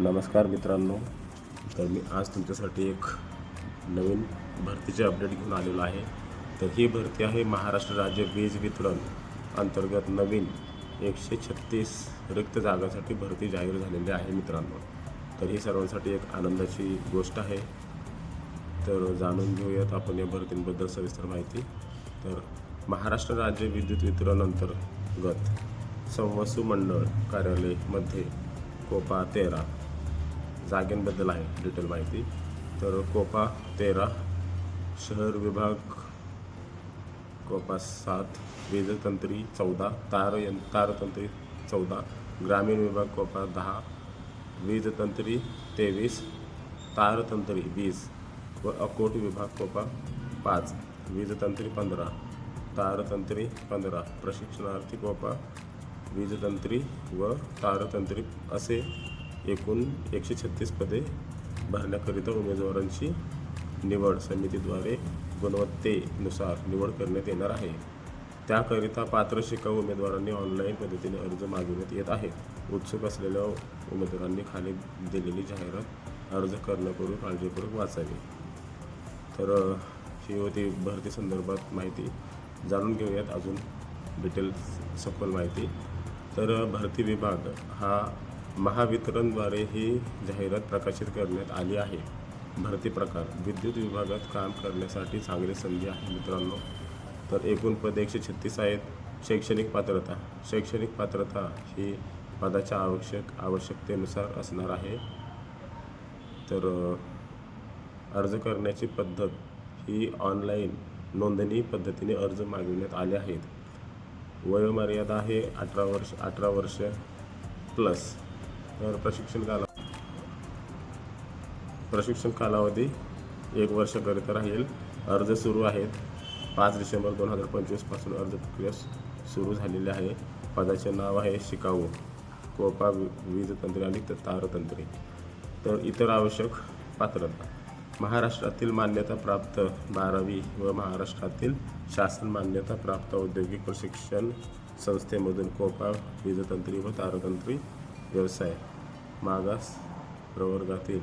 नमस्कार मित्रांनो. तर मी आज तुमच्यासाठी एक नवीन भरतीचे अपडेट घेऊन आलेलो आहे. तर ही भरती आहे महाराष्ट्र राज्य वीज वितरण अंतर्गत नवीन एकशे छत्तीस रिक्त जागांसाठी भरती जाहीर झालेली आहे मित्रांनो. तर ही सर्वांसाठी एक आनंदाची गोष्ट आहे. तर जाणून घेऊयात आपण या भरतींबद्दल सविस्तर माहिती. तर महाराष्ट्र राज्य विद्युत वितरण अंतर्गत संवसू मंडळ कार्यालयमध्ये कोपा तेरा जागेंबद्दल आहे डिटेल माहिती. तर कोपा तेरा शहर विभाग कोपा सात वीजतंत्री चौदा तार यं तारतंत्री चौदा ग्रामीण विभाग कोपा दहा वीजतंत्री तेवीस तारतंत्री वीस व अकोट विभाग कोपा पाच वीजतंत्री पंधरा तारतंत्री पंधरा प्रशिक्षणार्थी कोपा वीजतंत्री व तारतंत्री असे एकूण एकशे छत्तीस पदे भरण्याकरिता उमेदवारांची निवड समितीद्वारे गुणवत्तेनुसार निवड करण्यात येणार आहे. त्याकरिता पात्र शिकाऊ उमेदवारांनी ऑनलाईन पद्धतीने अर्ज मागविण्यात येत आहे उत्सुक असलेल्या उमेदवारांनी खाली दिलेली जाहिरात अर्ज करण्यापूर्वी काळजीपूर्वक वाचावी. तर ही होती भरती संदर्भात माहिती. जाणून घेऊयात अजून डिटेल सखोल माहिती. तर भरती विभाग हा महावितरणद्वारे ही जाहिरात प्रकाशित करण्यात आली आहे. भरती प्रकार विद्युत विभागात काम करण्यासाठी चांगली संधी आहे मित्रांनो. तर एकूण पद एकशे छत्तीस आहेत. शैक्षणिक पात्रता शैक्षणिक पात्रता ही पदाच्या आवश्यक आवश्यकतेनुसार असणार आहे. तर अर्ज करण्याची पद्धत ही ऑनलाईन नोंदणी पद्धतीने अर्ज मागविण्यात आले आहेत. वयोमर्यादा आहे अठरा वर्ष अठरा वर्ष प्लस. तर प्रशिक्षण काला प्रशिक्षण कालावधी एक वर्षाकरिता राहील. अर्ज सुरू आहेत. पाच डिसेंबर दोन हजार पंचवीसपासून अर्ज प्रक्रिया सुरू झालेली आहे. पदाचे नाव आहे शिकाऊ कोपा वीजतंत्री आणि तारतंत्री. तर इतर आवश्यक पात्रता. महाराष्ट्रातील मान्यता प्राप्त बारावी व महाराष्ट्रातील शासन मान्यता प्राप्त औद्योगिक प्रशिक्षण संस्थेमधून कोपा वीजतंत्री व तारतंत्री व्यवसाय. मागास प्रवर्गातील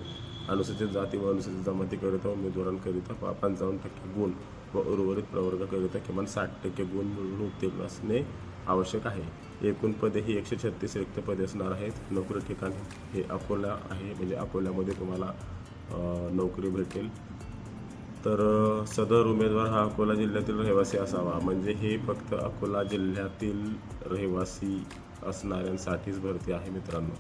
अनुसूचित जाती व अनुसूचित जमातीकरिता उमेदवारांकरिता पा- पंचावन्न टक्के गुण व उर्वरित प्रवर्गाकरिता किमान साठ टक्के गुण मिळून उत्तीर्ण असणे आवश्यक आहे. एकूण पदे ही एकशे छत्तीस रिक्त पदे असणार आहेत. नोकरी ठिकाण हे अकोला आहे. म्हणजे अकोल्यामध्ये तुम्हाला नोकरी भेटेल. तर सदर उमेदवार हा अकोला जिल्ह्यातील रहिवासी असावा. म्हणजे हे फक्त अकोला जिल्ह्यातील रहिवासी असणाऱ्यांसाठीच भरती आहे मित्रांनो.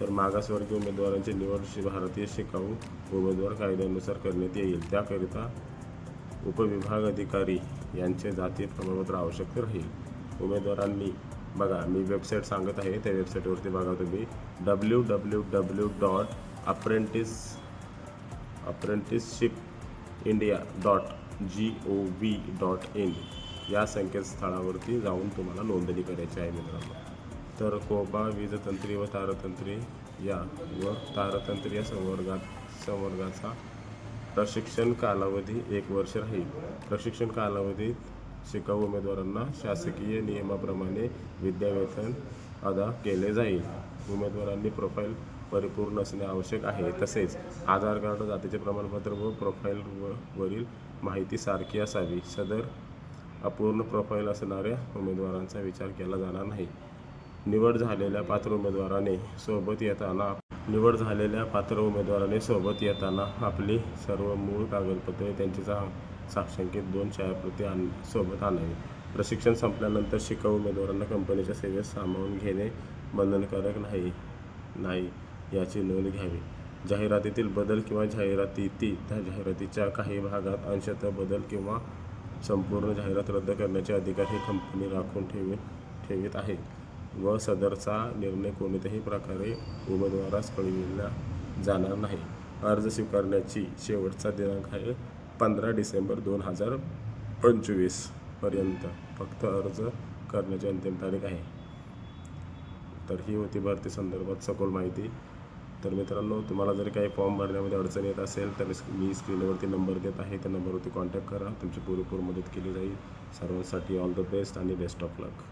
तर मागासवर्गीय उमेदवारांची निवड भारतीय शिकाऊ उमेदवार कायद्यानुसार करण्यात येईल. त्याकरिता उपविभाग अधिकारी यांचे जातीय प्रमाणपत्र आवश्यक राहील. उमेदवारांनी बघा मी वेबसाईट सांगत आहे. त्या वेबसाईटवरती बघा तुम्ही W W W dot apprentice apprenticeship India dot G O V dot in या संकेतस्थळावरती जाऊन तुम्हाला नोंदणी करायची आहे मित्रांनो. तर कोबा वीजतंत्री व तारतंत्री या व तारतंत्री या संवर्गात संवर्गाचा प्रशिक्षण कालावधी एक वर्ष राहील. प्रशिक्षण कालावधीत शिकाऊ उमेदवारांना शासकीय नियमाप्रमाणे विद्यावेतन अदा केले जाईल. उमेदवारांनी प्रोफाईल परिपूर्ण असणे आवश्यक आहे. तसेच आधार कार्ड जातीचे प्रमाणपत्र व प्रोफाईल व वरील माहिती सारखी असावी. सदर अपूर्ण प्रोफाईल असणाऱ्या उमेदवारांचा विचार केला जाणार नाही. निवड झालेल्या पात्र उमेदवाराने सोबत येताना निवड झालेल्या पात्र उमेदवाराने सोबत येताना आपली सर्व मूळ कागदपत्रे त्यांची सा साक्षांकित दोन छायाप्रती आण सोबत आणावी. प्रशिक्षण संपल्यानंतर शिकाऊ उमेदवारांना कंपनीच्या सेवेत सामावून घेणे बंधनकारक नाही नाही याची नोंद घ्यावी. जाहिरातीतील बदल किंवा जाहिरातीतील त्या जाहिरातीच्या काही भागात अंशतः बदल किंवा संपूर्ण जाहिरात रद्द करण्याचे अधिकार ही कंपनी राखून ठेवी ठेवीत आहे. व सदरचा निर्णय कोणत्याही प्रकारे उमेदवारास कळविला जाणार नाही. अर्ज स्वीकारण्याची शेवटचा दिनांक आहे पंधरा डिसेंबर दोन हजार पंचवीसपर्यंत. फक्त अर्ज करण्याची अंतिम तारीख आहे. तर ही होती भरती संदर्भात सखोल माहिती. तर मित्रांनो तुम्हाला जर काही फॉर्म भरण्यामध्ये अडचण येत असेल तर मी स्क्रीनवरती नंबर देत आहे. त्या नंबरवरती कॉन्टॅक्ट करा. तुमची पुरेपूर मदत केली जाईल. सर्वांसाठी ऑल द बेस्ट आणि बेस्ट ऑफ लक.